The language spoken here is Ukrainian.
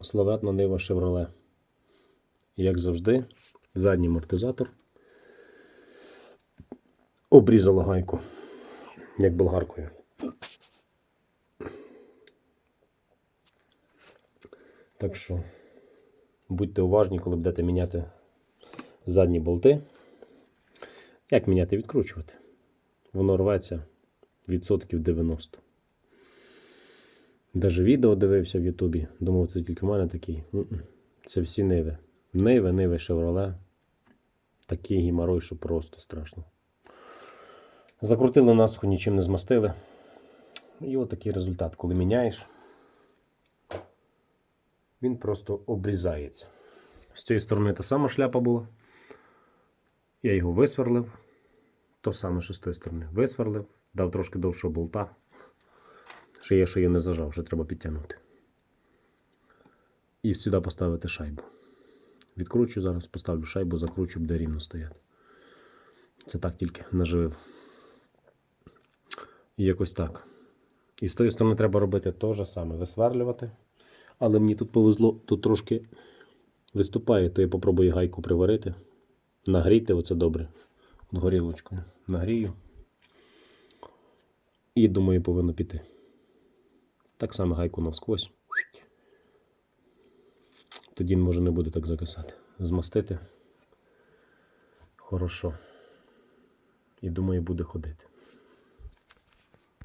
славетна нива Chevrolet. Як завжди, задній амортизатор. Обрізала гайку, як болгаркою. Так що будьте уважні, коли будете міняти задні болти. Як міняти відкручувати? Воно рветься відсотків 90. Даже відео дивився в Ютубі. Думав, це тільки в мене такий. Це всі ниви. Ниви, ниви, Chevrolet. Такий гімарой, що просто страшно. Закрутили насухо, нічим не змастили. І от такий результат, коли міняєш, він просто обрізається. З цієї сторони та сама шляпа була. Я його висверлив. То саме, що з тої сторони. Висверлив, дав трошки довшого болта. Ще є, що я не зажав, ще треба підтягнути. І сюди поставити шайбу. Відкручу зараз, поставлю шайбу, закручу, буде рівно стояти. Це так тільки наживив. І якось так. І з тої сторони треба робити те ж саме, висверлювати. Але мені тут повезло, тут трошки виступає, то я попробую гайку приварити. Нагріти оце добре. Горілочкою. Нагрію. І думаю, повинно піти. Так само гайку навскось. Тоді він може не буде так закисати. Змастити. Хорошо. І думаю, буде ходити.